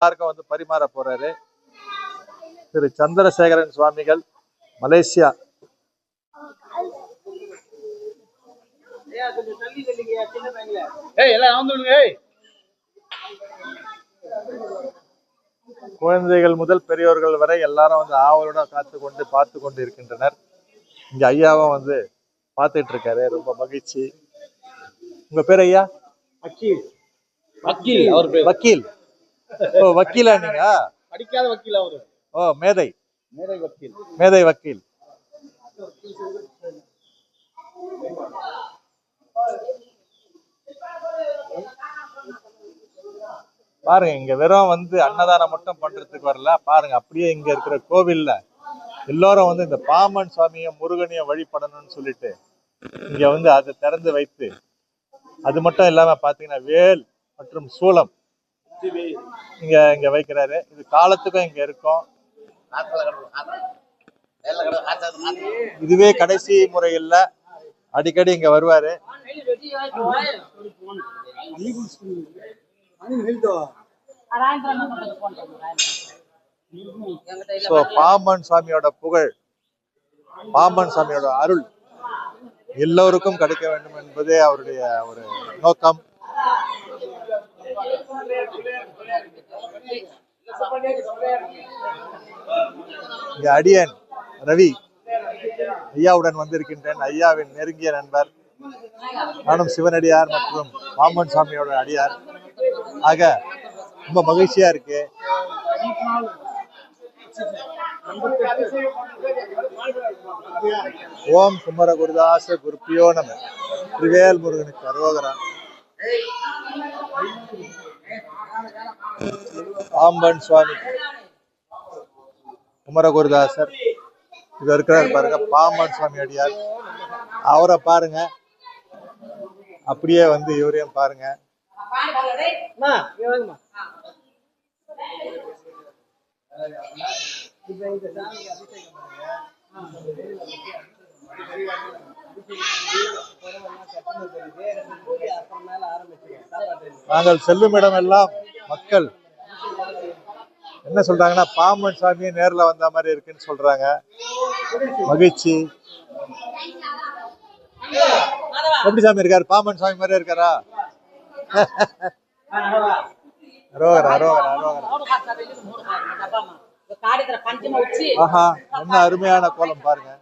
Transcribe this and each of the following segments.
எல்லாருக்கும் வந்து பரிமாற போறாரு. திரு சந்திரசேகரன் சுவாமிகள் மலேசியா. குழந்தைகள் முதல் பெரியோர்கள் வரை எல்லாரும் வந்து ஆவலுடன் காத்து கொண்டு பார்த்து கொண்டு இருக்கின்றனர். இங்க ஐயாவும் வந்து பார்த்துட்டு இருக்காரு. ரொம்ப மகிழ்ச்சி. உங்க பேர் ஐயா? வக்கீல். வக்கீல் வக்கீல். ஓ வக்கீலா நீங்க? படிக்காத வக்கீல் அவரு. ஓ மேதை. மேதை வக்கீல். மேதை வக்கீல். பாருங்க இங்க வெறும் வந்து அன்னதானம் மட்டும் பண்றதுக்கு வரல. பாருங்க அப்படியே இங்க இருக்கிற கோவில்ல எல்லாரும் வந்து இந்த பாமன் சுவாமியும் முருகனையும் வழிபடணும்னு சொல்லிட்டு இங்க வந்து அதை திறந்து வைத்து அது மட்டும் இல்லாம பாத்தீங்கன்னா வேல் மற்றும் சூலம் இங்க இங்க வைக்கிறாரு. இது காலத்துக்கும் இங்க இருக்கும். இதுவே கடைசி முறை இல்ல அடிக்கடி இங்க வருவாரு. சோ பாம்பன் சாமியோட புகழ் பாம்பன் சாமியோட அருள் எல்லோருக்கும் கிடைக்க வேண்டும் என்பதே அவருடைய ஒரு நோக்கம். இங்க அடியன் ரவி. ஐயாவுடன் வந்திருக்கின்றேன். ஐயாவின் நெருங்கிய நண்பர். நானும் சிவனடியார் மற்றும் பாம்பன் சாமியோட அடியார். ஆக ரொம்ப மகிழ்ச்சியா இருக்கு. ஓம் குமர குருதாச குருப்பியோ நம. திரிவேல் முருகனுக்கு அரோகரா. பாம்பன் சுவாமி. குமரகுருதாசர். இது இருக்கிறார் பாருங்க பாம்பன் சுவாமி அடியார். அவரை பாருங்க. அப்படியே வந்து இவரையும் பாருங்க. நாங்கள் செல்லும் இடமெல்லாம் மக்கள் என்ன சொல்றாங்கன்னா பாம்பன் சாமியே நேர்ல வந்த மாதிரி இருக்குன்னு சொல்றாங்க. மகிழ்ச்சி. எப்படி சாமி இருக்காரு? பாம்பன் சாமி மாதிரி இருக்காரா? அரோகரா அரோகரா அரோகரா. ஆஹா என்ன அருமையான கோலம் பாருங்க.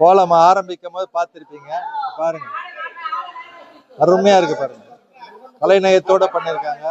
கோலம் ஆரம்பிக்கும் போது பார்த்திருப்பீங்க. பாருங்க. அருமையா இருக்கு பாருங்க. கலைநயத்தோட பண்ணிருக்காங்க.